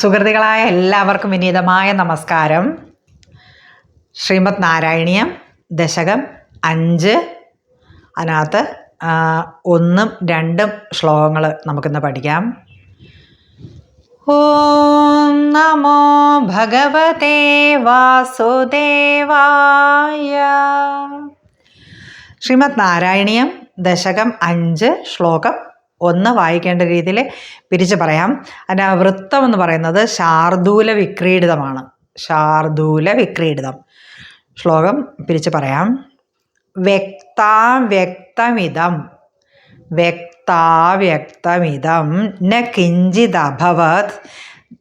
സുഹൃത്തുക്കളായ എല്ലാവർക്കും വിനീതമായ നമസ്കാരം. ശ്രീമത് നാരായണീയം ദശകം അഞ്ച് അതിനകത്ത് ഒന്നും രണ്ടും ശ്ലോകങ്ങൾ നമുക്കിന്ന് പഠിക്കാം. ഓം നമോ ഭഗവതേ വാസുദേവായ. ശ്രീമത് നാരായണീയം ദശകം അഞ്ച് ശ്ലോകം ഒന്ന് വായിക്കേണ്ട രീതിയിൽ പിരിച്ച് പറയാം. അതിന്റെ വൃത്തം എന്ന് പറയുന്നത് ശാർദൂല വിക്രീഡിതമാണ്. ശാർദൂല വിക്രീഡിതം. ശ്ലോകം പിരിച്ച് പറയാം. വ്യക്താം വ്യക്തമിതം. വ്യക്താവ്യക്തമിതം ന കിഞ്ചിതഭവത്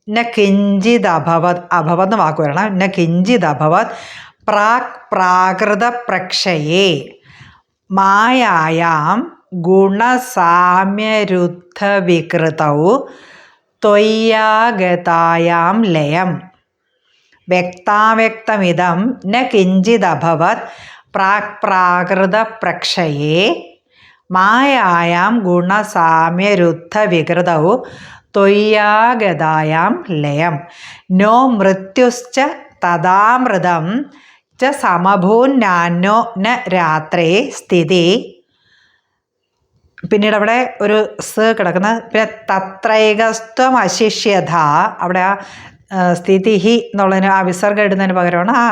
ന കിഞ്ചിതഭവത് അഭവത്. എന്ന് വാക്ക് വരണം. ന കിഞ്ചിതഭവത് പ്രാക് പ്രാകൃത പ്രക്ഷയേ. മായായാം ഗുണസാമ്യരുദ്ധവികൃതൗ ത്വയ്യാഗതായാം ലയം. വ്യക്താവ്യക്തമിതം ന കിഞ്ചിദഭവത് പ്രാക് പ്രാകൃത പ്രക്ഷയേ മായായാം ഗുണസാമ്യരുദ്ധവികൃതൗ ത്വയ്യാഗതായാം ലയം. നോ മൃത്യുശ്ച തഥാമൃതം ച സമഭൂന്നാനോ ന രാത്രേ സ്ഥിതി. പിന്നീട് അവിടെ ഒരു സ് കിടക്കുന്ന പിന്നെ തത്രൈകസ്ത്വം അശിഷ്യത. അവിടെ ആ സ്ഥിതി ഹി എന്നുള്ളതിന് ആ വിസർഗം ഇടുന്നതിന് പകരമാണ് ആ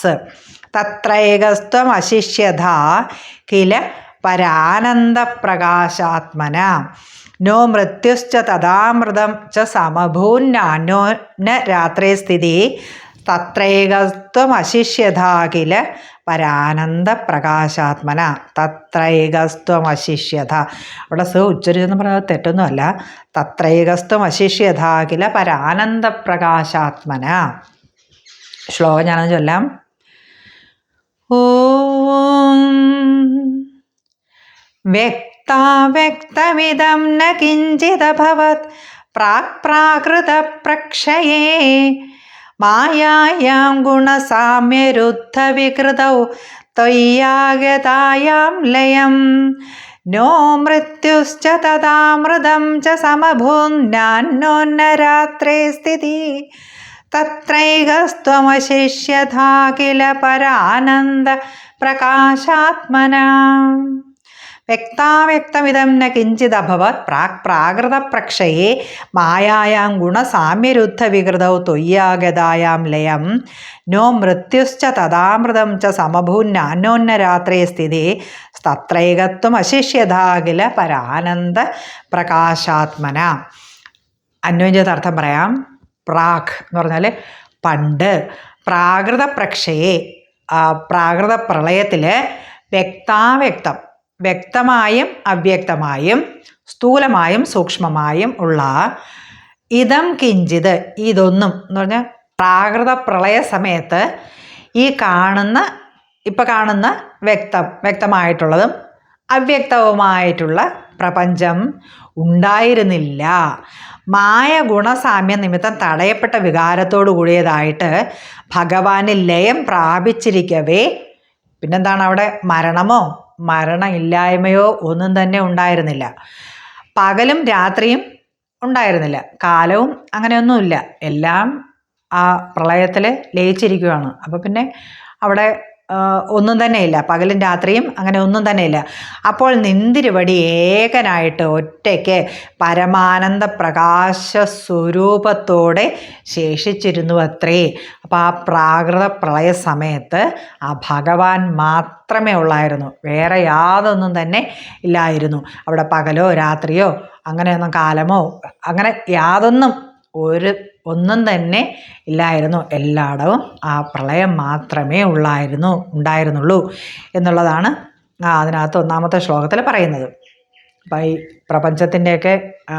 സ്. തത്രൈകസ്ത്വം അശിഷ്യത. കില പരാനന്ദപ്രകാശാത്മന. നോ മൃത്യുശ്ച തഥാമൃതം ച സമഭൂന്നാനോ ന രാത്രി സ്ഥിതി തത്രൈകസ്ത്വം അശിഷ്യതാകില പരാനന്ദ പരാനന്ദപ്രകാശാത്മന. തത്രൈകസ്ത്വം അശിഷ്യത അവിടെ സ് ഉച്ചരിച്ചെന്ന് പറയുന്നത് തെറ്റൊന്നുമല്ല. തത്രൈകസ്ത്വം അശിഷ്യതാകില പരാനന്ദ പരാനന്ദപ്രകാശാത്മന. ശ്ലോകം ഞാനെന്ന് ചൊല്ലാം. ഓം വ്യക്താവ്യക്തമിതം ന പ്രാക് പ്രാക് പ്രാകൃതപ്രക്ഷയേ മായായാം ഗുണസാമ്യരുദ്ധവികൃതൗ ത്വയ്യാഗതായാം ലയം. നോ മൃത്യുശ്ച തഥാമൃതം ച സമഭൂന്നാന്നോന്ന രാത്രേ സ്ഥിതി. തത്രൈകസ്ത്വമശിഷ്യഥാ കില പരാനന്ദ പ്രകാശാത്മന. വ്യക്താവ്യക്തമിതം ന കിഞ്ചിദഭവത് പ്രാക് പ്രാകൃതപ്രക്ഷയേ മായായാം ഗുണസാമ്യരുദ്ധവികൃതൗ തൊയ്യാഗതായാം ലയം. നോ മൃത്യുശ്ച തഥാമൃതം ച സമഭൂന്നാന്നോന്ന രാത്രേ സ്ഥിതി തത്രൈകത്വം അശിഷ്യതാകില പരാനന്ദ പ്രകാശാത്മന. അന്യോന്യത അർത്ഥം പറയാം. പ്രാഗ് എന്ന് പറഞ്ഞാൽ പണ്ട്. പ്രാകൃത പ്രക്ഷയെ പ്രാകൃത പ്രളയത്തിൽ വ്യക്താവ്യക്തം വ്യക്തമായും അവ്യക്തമായും സ്ഥൂലമായും സൂക്ഷ്മമായും ഉള്ള ഇതം കിഞ്ചിത് ഇതൊന്നും എന്ന് പറഞ്ഞാൽ പ്രാകൃത പ്രളയ സമയത്ത് ഈ കാണുന്ന ഇപ്പം കാണുന്ന വ്യക്തം വ്യക്തമായിട്ടുള്ളതും അവ്യക്തവുമായിട്ടുള്ള പ്രപഞ്ചം ഉണ്ടായിരുന്നില്ല. മായ ഗുണസാമ്യ നിമിത്തം തടയപ്പെട്ട വികാരത്തോടു കൂടിയതായിട്ട് ഭഗവാന് ലയം പ്രാപിച്ചിരിക്കവേ. പിന്നെന്താണ് അവിടെ? മരണമോ? മരണമില്ലായ്മയോ ഒന്നും തന്നെ ഉണ്ടായിരുന്നില്ല. പകലും രാത്രിയും ഉണ്ടായിരുന്നില്ല. കാലവും അങ്ങനെയൊന്നുമില്ല. എല്ലാം ആ പ്രളയത്തിൽ ലയിച്ചിരിക്കുകയാണ്. അപ്പോൾ പിന്നെ അവിടെ ഒന്നും തന്നെയില്ല. പകലും രാത്രിയും അങ്ങനെ ഒന്നും തന്നെയില്ല. അപ്പോൾ നിന്തിരുവടി ഏകനായിട്ട് ഒറ്റയ്ക്ക് പരമാനന്ദ പ്രകാശ സ്വരൂപത്തോടെ ശേഷിച്ചിരുന്നു അത്രേ. അപ്പോൾ ആ പ്രാകൃത പ്രളയ സമയത്ത് ആ ഭഗവാൻ മാത്രമേ ഉള്ളായിരുന്നു. വേറെ യാതൊന്നും തന്നെ ഇല്ലായിരുന്നു. അവിടെ പകലോ രാത്രിയോ അങ്ങനെയൊന്നും കാലമോ അങ്ങനെ യാതൊന്നും ഒരു ഒന്നും തന്നെ ഇല്ലായിരുന്നു. എല്ലായിടവും ആ പ്രളയം മാത്രമേ ഉള്ളായിരുന്നു ഉണ്ടായിരുന്നുള്ളൂ എന്നുള്ളതാണ് അതിനകത്ത് ഒന്നാമത്തെ ശ്ലോകത്തിൽ പറയുന്നത്. അപ്പം ഈ പ്രപഞ്ചത്തിന്റെയൊക്കെ ആ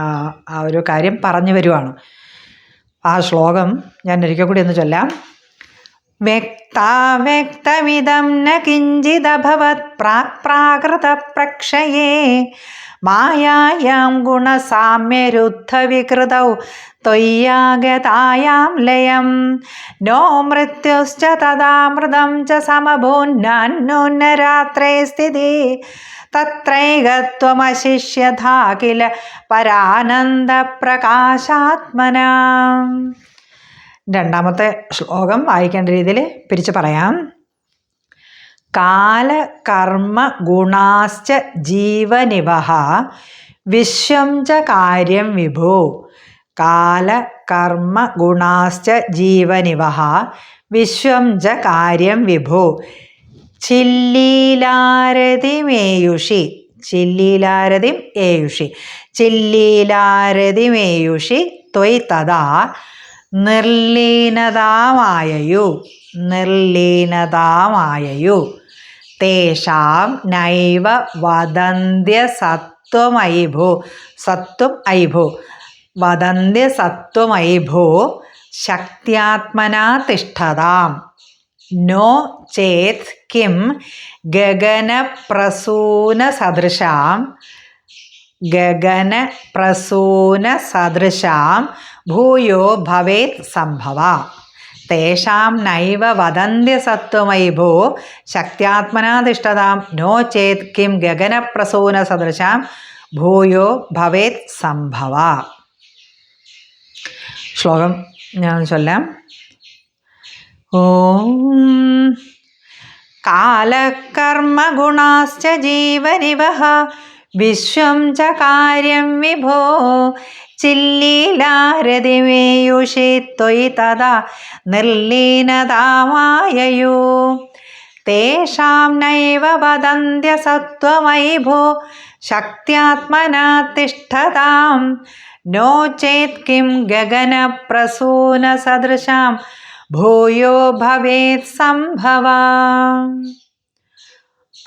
ആ ഒരു കാര്യം പറഞ്ഞു വരുവാണ്. ആ ശ്ലോകം ഞാൻ ഒരിക്കൽ കൂടി ഒന്ന് ചൊല്ലാം. വ്യക്താവ്യക്തമിതം ന കിഞ്ചിദഭവത് പ്രാക് പ്രാകൃത പ്രക്ഷയേ മായായാം ഗുണസാമ്യരുദ്ധവികൃതൗ ത്വയ്യാഗതായാം ലയം. നോ മൃത്യുശ്ച തഥാമൃതം ച സമഭൂന്നോന്നരാത്രേ സ്ഥിതി. തത്രൈകത്വമശിഷ്യഥാ കില പരാനന്ദപ്രകാശാത്മന. രണ്ടാമത്തെ ശ്ലോകം വായിക്കേണ്ട രീതിയിൽ പിരിച്ചു പറയാം. കാലകർമ്മ ഗുണാശ്ച ജീവനിവഹ വിശ്വം ച കാര്യം വിഭോ. കാലകർമ്മ ഗുണാശ്ച ജീവനിവഹ വിശ്വം ച കാര്യം വിഭോ. ചില്ലീലാരതിമേയുഷി ചില്ലീലാരതിം ഏയുഷി ചില്ലീലാരതിമേയുഷി ത്വയ് തഥാ നിർലീനതാമായയു നിർലീനതാമായയു. തേഷാം നൈവ വദന്ത്യ സത്വമൈഭോ സത്വം ഐഭോ വദന്ത്യ സത്വമൈഭോ ശക്തിയാത്മനാ തിഷ്ഠതാം. നോ ചേത് കിം ഗഗനപ്രസൂനസദൃശാം ഗഗനപ്രസൂനസദൃശാം ഭൂയോ ഭവേത് സംഭവ. തേഷാം നൈവ വദന്ത്യസത്വമയി ഭോ. ശക്ത്യാത്മനാധിഷ്ഠതാം നോ ചേത് കിം ഗഗനപ്രസൂന സദൃശാം. ഭൂയോ ഭവേത് സംഭവ. ശ്ലോകം ഞാൻ ചൊല്ലാം. ഓം കാലകർമ്മഗുണാശ്ച ജീവനിവഹ. വിശ്വം ച കാര്യം വിഭോ. ചില്ലീലാരതിമേയുഷി ത്വയി തേഷാം നൈവ വദന്ത്യസത്വമയി ഭോ ശക്ത്യാത്മനാ തിഷ്ഠതാം നോ ചേത് കിം ഗഗനപ്രസൂനസദൃശാം. ഭൂയോ ഭവേത് സംഭവ.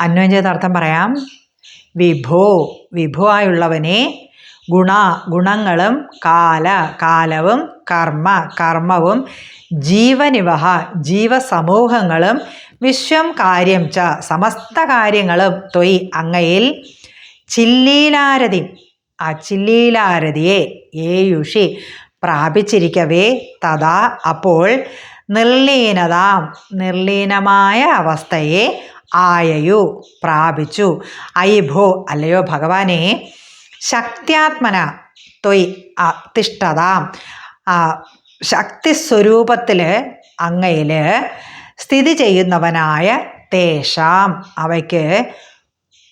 അന്വഞ്ചേതാർത്ഥം പറയാം. വിഭോ വിഭോ ആയുള്ളവനെ ഗുണ ഗുണങ്ങളും കാല കാലവും കർമ്മ കർമ്മവും ജീവനിവഹ ജീവസമൂഹങ്ങളും വിശ്വം കാര്യം ച സമസ്ത കാര്യങ്ങളും തൊയ് അങ്ങയിൽ ചില്ലീലാരതി. ആ ചില്ലീലാരതിയെ ഏയുഷി പ്രാപിച്ചിരിക്കവേ തഥാ അപ്പോൾ നിർലീനതാം. നിർലീനമായ അവസ്ഥയെ ആയയു പ്രാപിച്ചു. ഐഭോ അല്ലയോ ഭഗവാനെ ശക്ത്യാത്മന തൊയ് അതിഷ്ഠത ശക്തി സ്വരൂപത്തിൽ അങ്ങയിൽ സ്ഥിതി ചെയ്യുന്നവനായ തേഷാം. അവയ്ക്ക്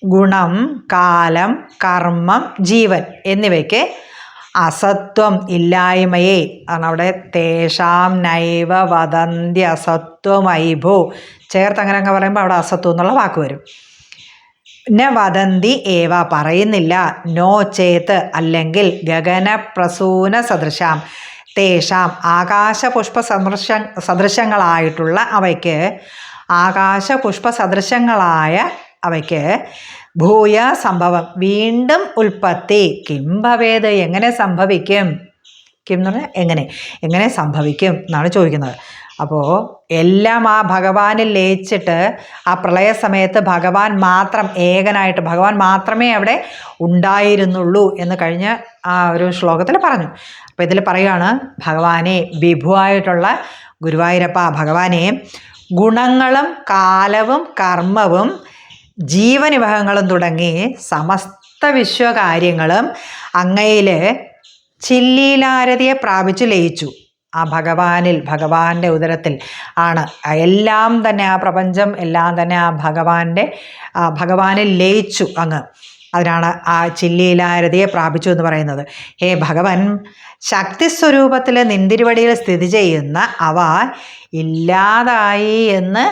ഗുണം കാലം കർമ്മം ജീവൻ എന്നിവയ്ക്ക് അസത്വം ഇല്ലായ്മയെ. ആണ് അവിടെ തേഷാം നൈവ വദന്തി അസത്വമൈഭോ ചേർത്ത് അങ്ങനെ അങ്ങ് പറയുമ്പോൾ അവിടെ അസത്വം എന്നുള്ള വാക്ക് വരും. വദന്തി ഏവ പറയുന്നില്ല. നോ ചേത്ത് അല്ലെങ്കിൽ ഗഗനപ്രസൂന സദൃശാം. തേഷാം ആകാശപുഷ്പ സദൃശ സദൃശങ്ങളായിട്ടുള്ള അവയ്ക്ക് ആകാശപുഷ്പ സദൃശങ്ങളായ അവയ്ക്ക് ഭൂയ സംഭവം വീണ്ടും ഉൽപ്പത്തി. കിം ഭവേത് എങ്ങനെ സംഭവിക്കും? കിം എന്ന് പറഞ്ഞാൽ എങ്ങനെ? എങ്ങനെ സംഭവിക്കും എന്നാണ് ചോദിക്കുന്നത്. അപ്പോൾ എല്ലാം ആ ഭഗവാനിൽ ലയിച്ചിട്ട് ആ പ്രളയ സമയത്ത് ഭഗവാൻ മാത്രം ഏകനായിട്ട് ഭഗവാൻ മാത്രമേ അവിടെ ഉണ്ടായിരുന്നുള്ളൂ എന്ന് കഴിഞ്ഞ് ആ ഒരു ശ്ലോകത്തിൽ പറഞ്ഞു. അപ്പോൾ ഇതിൽ പറയുകയാണ് ഭഗവാനെ വിഭുവായിട്ടുള്ള ഗുരുവായൂരപ്പ ഭഗവാനെ ഗുണങ്ങളും കാലവും കർമ്മവും ജീവനിവഹങ്ങളും തുടങ്ങി സമസ്ത വിശ്വകാര്യങ്ങളും അങ്ങയിൽ ചില്ലീലാരതിയെ പ്രാപിച്ചു ലയിച്ചു. ആ ഭഗവാനിൽ ഭഗവാന്റെ ഉദരത്തിൽ ആണ്. എല്ലാം തന്നെ ആ പ്രപഞ്ചം എല്ലാം തന്നെ ആ ഭഗവാന്റെ ഭഗവാനിൽ ലയിച്ചു അങ്ങ്. അതിനാണ് ആ ചില്ലിയിലാരതിയെ പ്രാപിച്ചു എന്ന് പറയുന്നത്. ഹേ ഭഗവൻ ശക്തി സ്വരൂപത്തിലെ നിന്തിരുവടിയിൽ സ്ഥിതി ചെയ്യുന്ന അവ ഇല്ലാതായി എന്ന്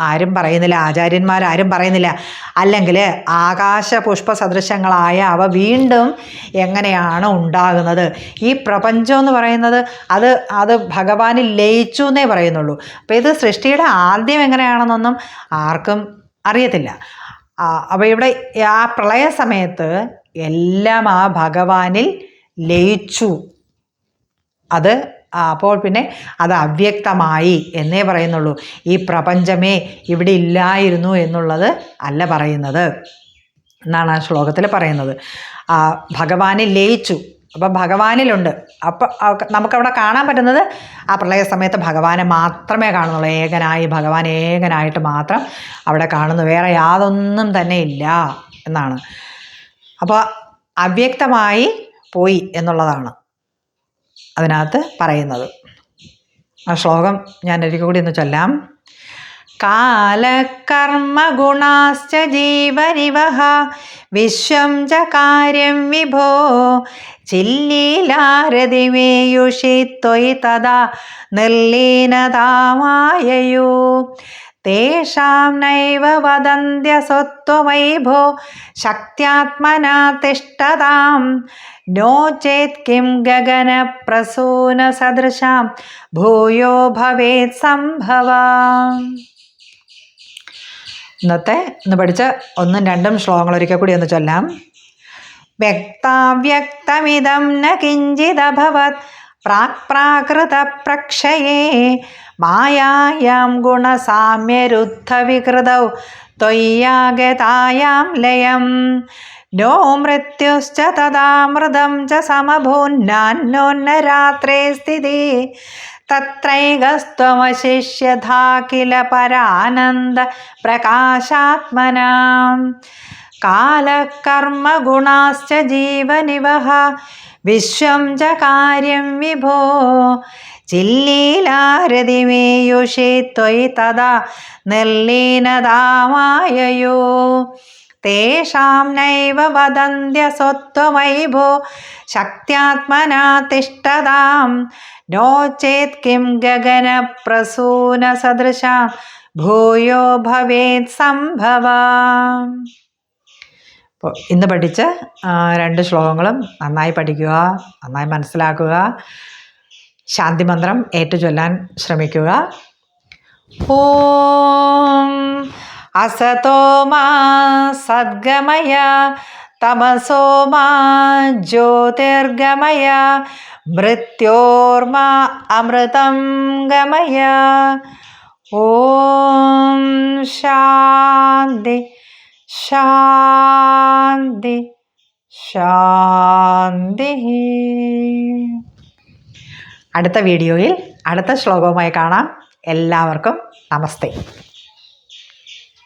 ആരും പറയുന്നില്ല ആചാര്യന്മാർ ആരും പറയുന്നില്ല. അല്ലെങ്കിൽ ആകാശ പുഷ്പ സദൃശങ്ങളായ അവ വീണ്ടും എങ്ങനെയാണ് ഉണ്ടാകുന്നത്? ഈ പ്രപഞ്ചം എന്ന് പറയുന്നത് അത് അത് ഭഗവാനിൽ ലയിച്ചു എന്നേ പറയുന്നുള്ളൂ. അപ്പോൾ ഇത് സൃഷ്ടിയുടെ ആദ്യം എങ്ങനെയാണെന്നൊന്നും ആർക്കും അറിയത്തില്ല. അപ്പോൾ ഇവിടെ ആ പ്രളയ സമയത്ത് എല്ലാം ആ ഭഗവാനിൽ ലയിച്ചു. അത് അപ്പോൾ പിന്നെ അത് അവ്യക്തമായി എന്നേ പറയുന്നുള്ളൂ. ഈ പ്രപഞ്ചമേ ഇവിടെ ഇല്ലായിരുന്നു എന്നുള്ളത് അല്ല പറയുന്നത്. എന്നാണ് ആ ശ്ലോകത്തിൽ പറയുന്നത്. ഭഗവാനെ ലയിച്ചു. അപ്പം ഭഗവാനിലുണ്ട്. അപ്പം നമുക്കവിടെ കാണാൻ പറ്റുന്നത് ആ പ്രളയ സമയത്ത് ഭഗവാനെ മാത്രമേ കാണുന്നുള്ളൂ. ഏകനായി ഭഗവാൻ ഏകനായിട്ട് മാത്രം അവിടെ കാണുന്നു. വേറെ യാതൊന്നും തന്നെ ഇല്ല എന്നാണ്. അപ്പോൾ അവ്യക്തമായി പോയി എന്നുള്ളതാണ്. അതിനകത്ത് പറയുന്നത്. ആ ശ്ലോകം ഞാൻ ഒരിക്കൽ കൂടി ഒന്ന് ചൊല്ലാം. കാലകർമ്മഗുണാശ്ച ജീവനിവഹ വിശ്വം ച കാര്യം വിഭോ ചില്ലീലാരതിമേയുഷി ത്വയി തഥാ നിർലീനതാമായയോ. തേഷാം നൈവ വദന്ത്യസ്വത്വമൈഭോ ശക്ത്യാത്മനാ തിഷ്ടതാം നോ ചേത് കിം ഗഗനപ്രസൂന സദൃശാം. ഭൂയോ ഭവേത് സംഭവാം. ഇന്നത്തെ ഇന്ന് പഠിച്ച ഒന്നും രണ്ടും ശ്ലോകങ്ങൾ ഒരിക്കൽ കൂടി ഒന്ന് ചൊല്ലാം. വ്യക്താവ്യക്തമിതം ന കിഞ്ചിദഭവത് പ്രാക് പ്രാകൃത പ്രക്ഷയേ മായായാം ഗുണസാമ്യരുദ്ധവികൃതൗ ത്വയ്യാഗതായാം ലയം नो मृत्युश्च तदामृतं च समभून्नान्योन्नरात्रे स्थिते तत्रैकस्त्वमशिष्यथा किल परानन्दप्रकाशात्मनां कालकर्मगुणाश्च जीवनिवः विश्वं च कार्यं विभो ചില്ലീലാരതിമേയുഷേ ത്വയി തഥാ നിർലീനതാമായയോ. തേഷാം നൈവ വദന്ത്യ സ്വത്വമൈ ഭോ ശക്ത്യാത്മനാ തിഷ്ടതാം നോ ചേത് കിം ഗഗനപ്രസൂന സദൃശാം ഭൂയോ ഭവേത് സംഭവ. ഇന്ന് പഠിച്ച രണ്ട് ശ്ലോകങ്ങളും നന്നായി പഠിക്കുക നന്നായി മനസ്സിലാക്കുക. ശാന്തിമന്ത്രം ഏറ്റുചൊല്ലാൻ ശ്രമിക്കുക ഓം അസതോമാ സദ്ഗമയ തമസോ ജ്യോതിർഗമയ മൃത്യോർമാ അമൃതം ഗമയ ഓം ശാന്തി ശാന്തി ശാന്തി അടുത്ത വീഡിയോയിൽ അടുത്ത ശ്ലോകവുമായി കാണാം. എല്ലാവർക്കും നമസ്തേ.